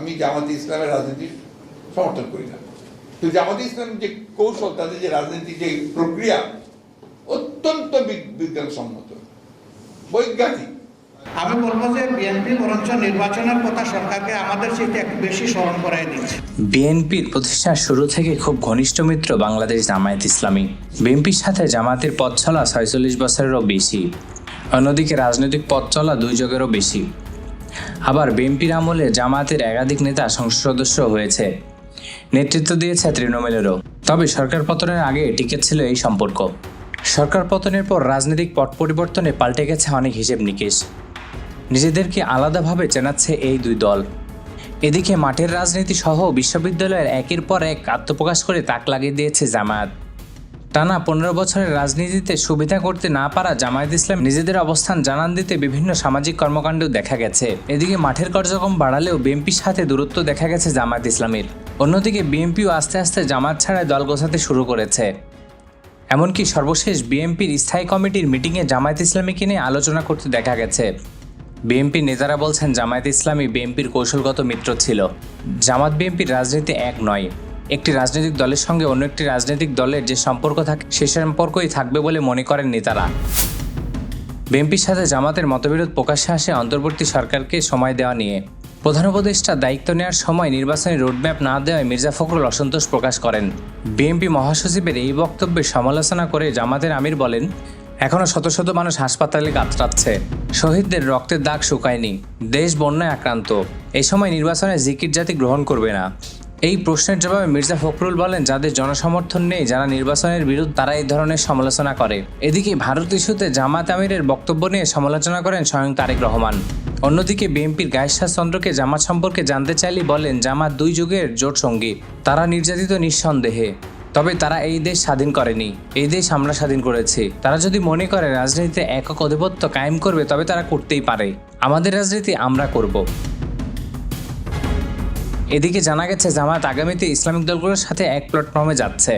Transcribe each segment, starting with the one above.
আমি জামাত ইসলামের রাজনীতি সমর্থন করি না। তো জামাত ইসলামের যে কৌশল তাদের যে রাজনীতির যে প্রক্রিয়া অত্যন্ত বিজ্ঞানসম্মত বৈজ্ঞানিক। আমি বলব যে বিএনপি বরঞ্চ নির্বাচনের কথা সরকারকে আমাদের চেয়ে একটু বেশি স্মরণ করাই দিচ্ছে। বিএনপির প্রতিষ্ঠার শুরু থেকে খুব ঘনিষ্ঠ মিত্র বাংলাদেশ জামায়াত ইসলামী। বিএনপির সাথে জামায়াতের পথ চলা ছয়চল্লিশ বছরেরও বেশি। অন্যদিকে রাজনৈতিক পথ চলা দুই যুগেরও বেশি। আবার বিএনপির আমলে জামায়াতের একাধিক নেতা সংসদ সদস্য হয়েছে। নেতৃত্ব দিয়েছে তৃণমূলেরও। তবে সরকার পতনের আগে টিকে ছিল এই সম্পর্ক। সরকার পতনের পর রাজনৈতিক পট পরিবর্তনে পাল্টে গেছে অনেক হিসেব নিকেশ। নিজেদেরকে আলাদাভাবে চেনাচ্ছে এই দুই দল। এদিকে মাঠের রাজনীতি সহ বিশ্ববিদ্যালয়ের একের পর এক আত্মপ্রকাশ করে তাক লাগিয়ে দিয়েছে জামায়াত। টানা পনেরো বছরের রাজনীতিতে সুবিধা করতে না পারা জামায়াত ইসলাম নিজেদের অবস্থান জানান দিতে বিভিন্ন সামাজিক কর্মকাণ্ডেও দেখা গেছে। এদিকে মাঠের কার্যক্রম বাড়ালেও বিএনপির সাথে দূরত্ব দেখা গেছে জামায়াত ইসলামের। অন্যদিকে বিএনপিও আস্তে আস্তে জামাত ছাড়াই দল গোছাতে শুরু করেছে। এমনকি সর্বশেষ বিএনপির স্থায়ী কমিটির মিটিংয়ে জামায়াত ইসলামীকে নিয়ে আলোচনা করতে দেখা গেছে। বিএনপি নেতারা বলছেন, জামায়াত ইসলামী বিএনপির কৌশলগত মিত্র ছিল। জামাত বিএনপির রাজনীতি এক নয়। একটি রাজনৈতিক দলের সঙ্গে অন্য একটি রাজনৈতিক দলের যে সম্পর্ক থাকে, সে সম্পর্কই থাকবে বলে মনে করেন নেতারা। বিএনপির সাথে জামাতের মতবিরোধ প্রকাশ্যে আসে অন্তর্বর্তী সরকারকে সময় দেওয়া নিয়ে। প্রধান উপদেষ্টা দায়িত্ব নেওয়ার সময় নির্বাচনী রোডম্যাপ না দেওয়ায় মির্জা ফখরুল অসন্তোষ প্রকাশ করেন। বিএনপি মহাসচিবের এই বক্তব্যের সমালোচনা করে জামাতের আমির বলেন এখনও শত শত মানুষ হাসপাতালে কাতরাচ্ছে। শহীদদের রক্তের দাগ শুকায়নি। দেশ বন্যায় আক্রান্ত। এই সময় নির্বাচনে জিকির জাতি গ্রহণ করবে না। এই প্রশ্নের জবাবে মির্জা ফখরুল বলেন, যাদের জনসমর্থন নেই, যারা নির্বাচনের বিরুদ্ধে তারা এই ধরনের সমালোচনা করে। এদিকে ভারত ইস্যুতে জামাত আমিরের বক্তব্য নিয়ে সমালোচনা করেন স্বয়ং তারেক রহমান। অন্যদিকে বিএনপির গায়েশাহ চন্দ্রকে জামাত সম্পর্কে জানতে চাইলে বলেন, জামাত দুই যুগের জোট সঙ্গী। তারা নির্যাতিত নিঃসন্দেহে। তবে তারা এই দেশ স্বাধীন করেনি। এই দেশ আমরা স্বাধীন করেছি। তারা যদি মনে করে রাজনীতিতে একক আধিপত্য কায়েম করবে, তবে তারা করতেই পারে। আমাদের রাজনীতি আমরা করব। এদিকে জানা গেছে জামাত আগামীতে ইসলামিক দলগুলোর সাথে এক প্ল্যাটফর্মে যাচ্ছে।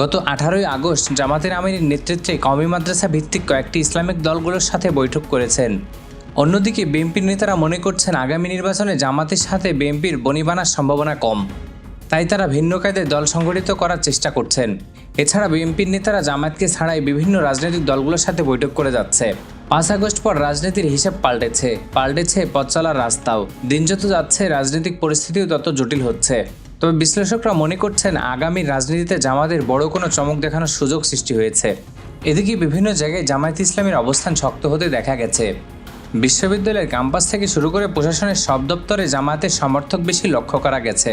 গত আঠারোই আগস্ট জামাতের আমিরের নেতৃত্বে কমি মাদ্রাসা ভিত্তিক কয়েকটি ইসলামিক দলগুলোর সাথে বৈঠক করেছেন। অন্যদিকে বিএনপির নেতারা মনে করছেন, আগামী নির্বাচনে জামাতের সাথে বিএনপির বনিবানার সম্ভাবনা কম। তাই তারা ভিন্ন কায়দায় দল সংগঠিত করার চেষ্টা করছেন। এছাড়া বিএনপির নেতারা জামায়াতকে ছাড়াই বিভিন্ন রাজনৈতিক দলগুলোর সাথে বৈঠক করে যাচ্ছে। পাঁচ আগস্ট পর রাজনীতির হিসাব পাল্টেছে। পাল্টেছে পথ চলার রাস্তাও। দিন যত যাচ্ছে, রাজনৈতিক পরিস্থিতিও তত জটিল হচ্ছে। তবে বিশ্লেষকরা মনে করছেন, আগামী রাজনীতিতে জামাতের বড় কোনো চমক দেখানোর সুযোগ সৃষ্টি হয়েছে। এদিকে বিভিন্ন জায়গায় জামায়াত ইসলামের অবস্থান শক্ত হতে দেখা গেছে। বিশ্ববিদ্যালয়ের ক্যাম্পাস থেকে শুরু করে প্রশাসনের সব দপ্তরে জামায়াতের সমর্থক বেশি লক্ষ্য করা গেছে।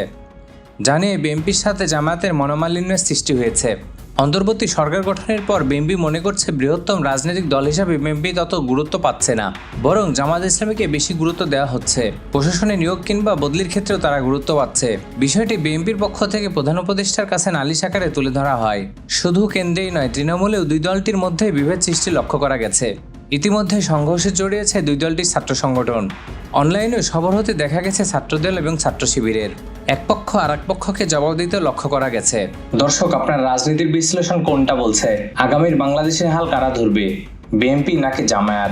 জানিয়ে বিএনপির সাথে জামায়াতের মনোমালিন্যের সৃষ্টি হয়েছে। অন্তর্বর্তী সরকার গঠনের পর বিএনপি মনে করছে বৃহত্তম রাজনৈতিক দল হিসাবে বিএনপি তত গুরুত্ব পাচ্ছে না, বরং জামাত ইসলামীকে বেশি গুরুত্ব দেওয়া হচ্ছে। প্রশাসনে নিয়োগ কিংবা বদলির ক্ষেত্রেও তারা গুরুত্ব পাচ্ছে। বিষয়টি বিএনপির পক্ষ থেকে প্রধান উপদেষ্টার কাছে নালিশ আকারে তুলে ধরা হয়। শুধু কেন্দ্রেই নয়, তৃণমূলেও দুই দলটির মধ্যে বিভেদ সৃষ্টি লক্ষ্য করা গেছে। ইতিমধ্যে সংঘর্ষে জড়িয়েছে দুই দলটির ছাত্র সংগঠন। অনলাইনে সবর হতে দেখা গেছে ছাত্রদল এবং ছাত্র শিবিরের এক পক্ষ আর এক পক্ষকে জবাব দিতে লক্ষ্য করা গেছে। দর্শক, আপনার রাজনীতির বিশ্লেষণ কোনটা বলছে? আগামীর বাংলাদেশের হাল কারা ধরবে? বিএনপি নাকি জামায়াত?